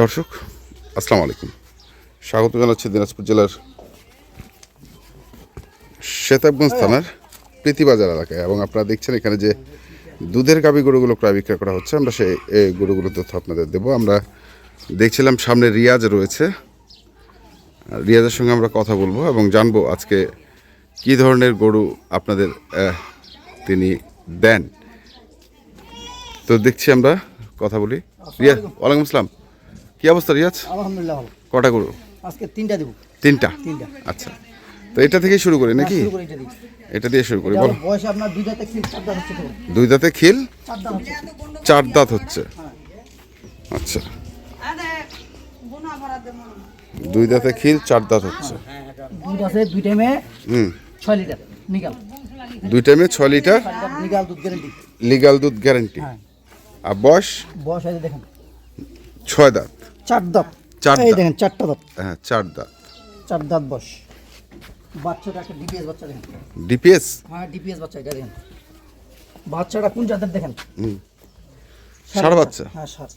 দর্শক আসসালামু আলাইকুম। স্বাগত জানাচ্ছি দিনাজপুর জেলার শেতাবগঞ্জ থানার প্রীতিবাজার এলাকায় এবং আপনারা দেখছেন এখানে যে দুধের গাবি গরুগুলো ক্রয় বিক্রয় করা হচ্ছে আমরা সেই এই গরুগুলোর তথ্য আপনাদের দেবো। আমরা দেখছিলাম সামনে রিয়াজ রয়েছে। রিয়াজের সঙ্গে আমরা কথা বলব এবং জানব আজকে কী ধরনের গরু আপনাদের তিনি দেন। তো দেখছি আমরা কথা বলি। রিয়াজ ওয়ালাইকুম আসসালাম। কি অবস্থা রিয়াজ? আলহামদুলিল্লাহ ভালো। কটা গরু? আজকে তিনটা দেবো। তিনটা? তিনটা। আচ্ছা। তো এটা থেকেই শুরু করি নাকি? শুরু করে এটা দিই এটা দিয়ে শুরু করি বলো। বয়সে আপনার দুই দাঁতে কি চার দাঁত হচ্ছে দুই দাঁতে খিল চার দাঁত হচ্ছে। চার দাঁত হচ্ছে। আচ্ছা। দুই দাঁতে খিল চার দাঁত হচ্ছে। দুধ আছে দুই টাইমে হুম। ছয় লিটার নিগাল। দুই টাইমে ছ লিটার ছয় নিগাল দুধ গ্যারেন্টি লিগাল দুধ গ্যারান্টি হ্যাঁ। আর বয়স? বয়স আছে দেখেন। ছয় দাঁত। চার দাঁত চার এই। দেখেন চারটা দাঁত হ্যাঁ চার দাঁত চার দাঁত বয়স বাচ্চাটা একটা ডিপিএস বাচ্চা দেখেন। ডিপিএস হ্যাঁ ডিপিএস বাচ্চা এটা দেখেন। বাচ্চাটা কোন জাতের দেখেন? ষাঁড় বাচ্চা? হ্যাঁ সার।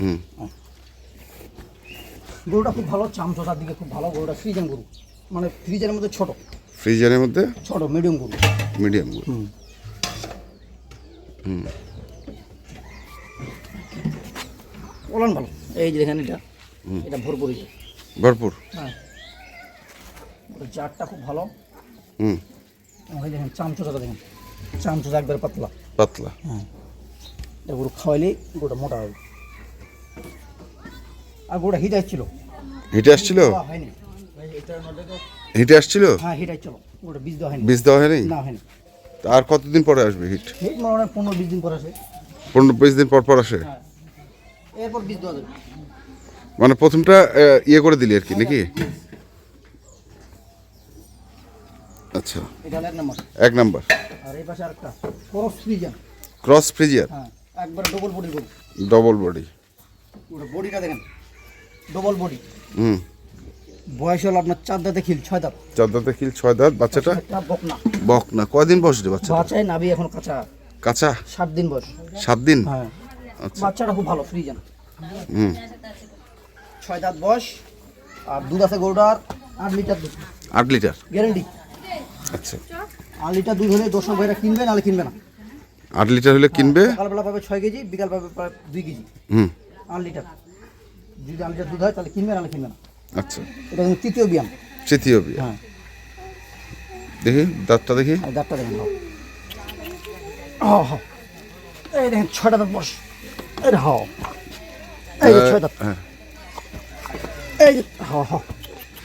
হুম। গরুটা খুব ভালো চামচোটার দিকে খুব ভালো। গরুটা ফ্রিজেন গরু। মানে ফ্রিজের মধ্যে ছোট। ফ্রিজারের মধ্যে? ছোট মিডিয়াম গরু। মিডিয়াম ওলান ভালো। এই যে দেখেন এটা এটা ভরপুরি ভরপুর? হ্যাঁ। জারটা খুব ভালো। হুম। ওই দেখেন চামচোটা দেখেন। চামচোটা একবার পাতলা। পাতলা। হ্যাঁ। এটা গরু খাওয়াইলে গরুটা মোটা হবে। আর গরুটা হিট আসছিল। হেঁটে আসছিল? হয়নি। হেঁটে আসছিল? হ্যাঁ হিট আসছিল। গরুটা বীজ দেওয়া হয়নি। বীজ দেওয়া হয়নি? না হয়নি। আর কতদিন পরে আসবে হিট? হিট মনে হয় পনেরো বিশ দিন পর আসে। পনেরো বিশ দিন পর পর আসে? হ্যাঁ। এরপর বীজ দেওয়া যাবে মানে প্রথমটা ইয়ে করে দিলি আর কি নাকি? আচ্ছা। এটা এক নম্বর। এক নাম্বার। আর এই পাশে আরেকটা ক্রস ফ্রিজার ক্রস ফ্রিজিয়ার হ্যাঁ একবার ডবল বডি ডবল বডি ওটা বডিটা দেখেন ডবল বডি হুম। বয়স হলো আপনার চার দাঁতে খিল ছয় দাঁত। চার দাঁতে খিল ছয় দাঁত বাচ্চাটা? বকনা। বক না কয়দিন বয়স রে বাচ্চা বাচ্চায় নাবি এখন কাঁচা। কাঁচা? সাত দিন বয়স। সাত দিন? হ্যাঁ। আচ্ছা। বাচ্চাটা খুব ভালো ফ্রিজান হুম। ছয় দাঁত বয়স আর দুধ আছে গরুটার আট লিটার দুধ। আট লিটার? গ্যারেন্টি। আচ্ছা। আট লিটার দুধ হলে দর্শক ভাইরা কিনবে নাহলে কিনবে না। আট লিটার হলে কিনবে? সকালবেলা পাবে ছয় কেজি বিকাল পাবে প্রায় দুই কেজি। হুম। আট লিটার। যদি আট লিটার দুধ হয় তাহলে কিনবে নাহলে কিনবে না। আচ্ছা। এটা কিন্তু তৃতীয় ব্যায়াম তৃতীয় বিয়ে হ্যাঁ। দেখি দাঁতটা দেখি। আর দাঁতটা দেখেন হাও হাও হাও এই দেখেন ছয়টা দাঁত বস। এই রে হাও এই ছয় দাঁত। হ্যাঁ। এই হাও হাও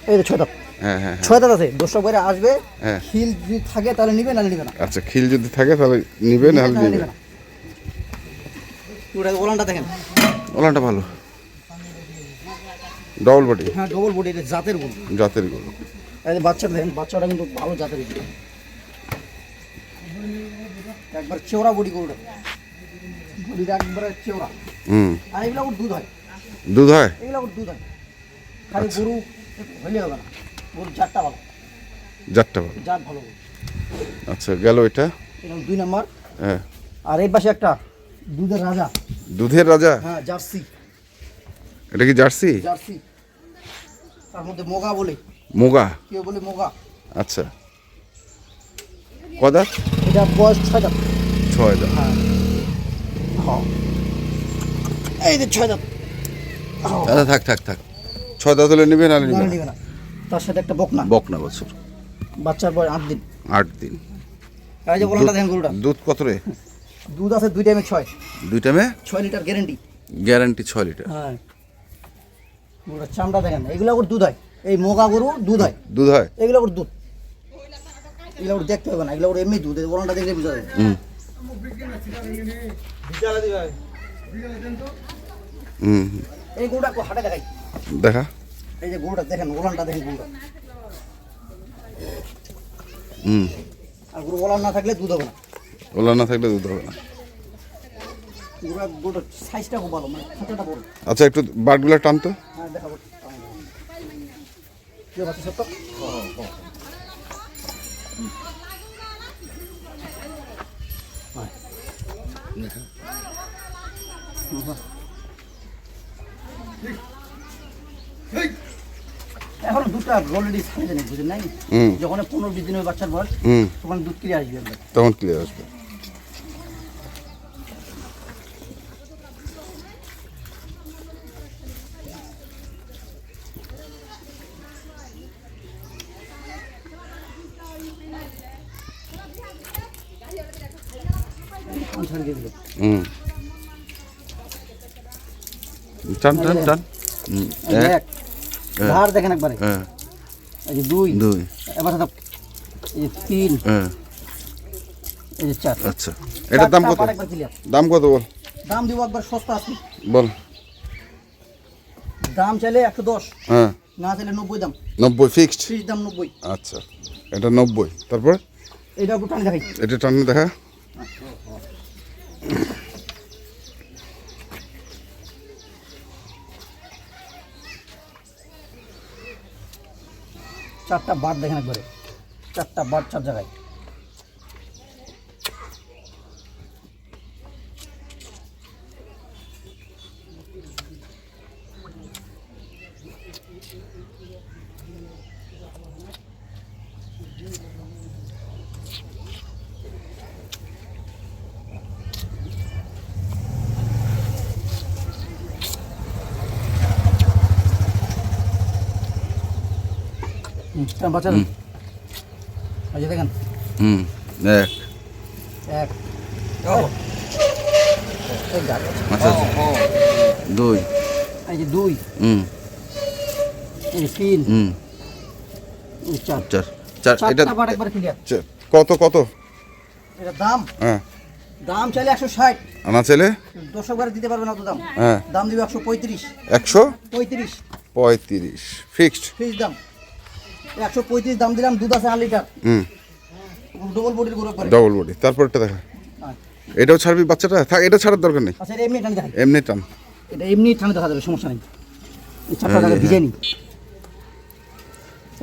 এই ছয় দাঁত। হ্যাঁ হ্যাঁ হ্যাঁ। ছয় দাঁত আছে। দর্শক ভাইরা আসবে। হ্যাঁ। হিল যদি থাকে তাহলে নিবে নাহলে নিবে না। আচ্ছা খিল যদি থাকে তাহলে নিবে নাহলে নিবে। না। ওলানটা দেখেন। ওলানটা ভালো। ডবল বডি হ্যাঁ ডবল বডি এটা জাতের গরু। জাতের গরু। এই বাচ্চা দেখেন বাচ্চাটা কিন্তু ভালো জাতের গরু। একবার চেওড়া বডি গরুটা। বডিটা একবারে চেওড়া। হুম। আর এগুলো ওর দুধ হয়। দুধ হয়? এগুলো ওর দুধ হয়। খালি গরু হইলে হবে না। গরুর জাতটা ভালো। জাতটা ভালো। জাত ভালো আচ্ছা গেল এটা? এটা দুই নম্বর। হ্যাঁ। আর এই পাশে একটা দুধের রাজা। দুধের রাজা? হ্যাঁ জার্সি। এটা কি জার্সি? জার্সি। তার মধ্যে মোগা বলে। মোগা? কেউ বলে মোগা। আচ্ছা। কদা এটা বয়স ছয় দাঁত। ছয় দাঁত। হ্যাঁ। হ্যাঁ। এই যে ছয় দাঁত। হ্যাঁ। দাদা থাক থাক থাক। ছয় দাঁত হলে নেবে নাহলে না, নিবে না। তার সাথে একটা বকনা। বকনা বছর। বাচ্চার বয়স আট দিন। আট দিন। আর এই যে বলাটা দেখেন গরুটা। দুধ কত রে? দুধ আছে দুই টাইমে ছয়। দুই টাইমে? ছয় লিটার গ্যারেন্টি। গ্যারান্টি ছয় লিটার। হ্যাঁ। গরুটার চামড়া দেখেন এগুলো ওর দুধ হয়। এই মোগা গরু দুধ হয়। দুধ হয়। এগুলো ওর দুধ। এগুলো ওর দেখতে হবে না এগুলো ওর এমনি দুধ বলাটা দেখলে বোঝা হুম। এই গরুটা হাটে দেখাই। দেখা। এই যে গরুটা দেখেন ওলানটা দেখেন গরুটা হুম। আর গরু ওলান না থাকলে দুধ হবে না। ওলা না থাকলে দুধ হবে না। সাইজটা খুব ভালো মানে খাঁচাটা বড়। আচ্ছা একটু বাটগুলো টানতো। হ্যাঁ দেখাবো। কি বাচ্চা সত্য? এখন দুটো অলরেডি সাইজে নেই? যখন পনেরো বিশ দিনের বাচ্চার বয়স তখন দুধ কিনে আসবে তখন ক্লিয়ার আসবে। হুম। টান টান টান হুম, এই যে এক। এক ধার দেখেন একবারে। এই যে দুই। দুই। এবার এই যে তিন। এই যে চার। আচ্ছা। এটার দাম কত। দাম বল? দাম দিব একবার সস্তা আছে বল। দাম চাইলে একশো দশ। হ্যাঁ। না চাইলে নব্বই দাম। নব্বই ফিক্সড ত্রিশ দাম নব্বই। আচ্ছা। এটা নব্বই। তারপর? একটু টানি দেখাই। এটা টানে দেখা। চারটা বার দেখেন একবারে। চারটা বার চার জায়গায়। দেখেন। হুম এক। এক আচ্ছা দুই। এই যে দুই। হুম। তিন। হুম। চার। চার। চার এটা। কত কত? এটা দাম? হ্যাঁ। দাম চাইলে একশো ষাট। আনা ছেলে দর্শক বারে দিতে পারবে না তো দাম। হ্যাঁ। দাম দিবে একশো পঁয়ত্রিশ। একশো? পঁয়ত্রিশ। পঁয়ত্রিশ। ফিক্সড? ফিক্স দাম। একশো পঁয়ত্রিশ দাম দিলাম দুধ আছে আট লিটার। হুম। ডবল বডির গরু ডবল বডি তারপরটা দেখা। এটাও ছাড়বি বাচ্চাটা? থাক এটা ছাড়ার দরকার নেই। আচ্ছা এমনি টানি দেখাই। এমনি টান। এটা এমনি টানি দেখা যাবে সমস্যা নেই। এই চারটা জায়গায় ডিজাইন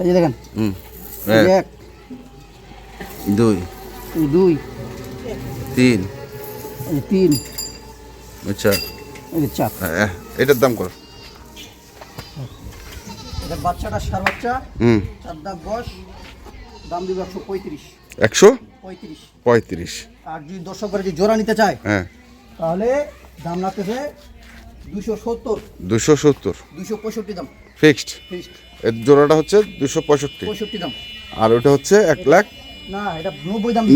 এই যে দেখেন। হুম। এক দুই। দুই। তিন। তিন। আচ্ছা। এই চার। হ্যাঁ এটার দাম কর। এটা বাচ্চাটা সার বাচ্চা। হুম। চার দাম বয়স দাম দিবে একশো পঁয়ত্রিশ। একশো? পঁয়ত্রিশ। পঁয়ত্রিশ। আর যদি দর্শক করে যদি জোড়া নিতে চায় হ্যাঁ। তাহলে দাম লাগতেছে দুশো সত্তর। দুশো সত্তর। দুশো পঁয়ষট্টি দাম। ফিক্সড? ফিক্সড। এর জোড়াটা হচ্ছে দুশো পঁয়ষট্টি। পঁয়ষট্টি দাম। আর ওটা হচ্ছে এক লাখ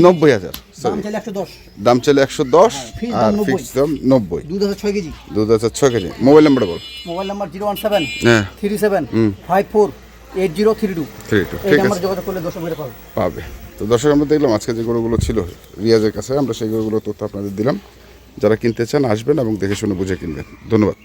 নব্বই হাজার দাম চাইলে একশো দশ। দাম চলে একশো দশ fixed আর দাম 90 ফিক্সড দাম নব্বই। দুধ আছে ছয় কেজি। দুধ আছে ছয় কেজি। মোবাইল নাম্বার বল। Mobile number zero one seven হ্যাঁ। Three seven five four eight zero three two. Three two এই ঠিক আছে। যোগাযোগ করলে দর্শক পাবে। পাবে। তো দর্শক আমরা দেখলাম আজকে যে গরুগুলো ছিল রিয়াজের কাছে আমরা সেই গরুগুলো তথ্য আপনাদের দিলাম। যারা কিনতে চান আসবেন এবং দেখে শুনে বুঝে কিনবেন। ধন্যবাদ।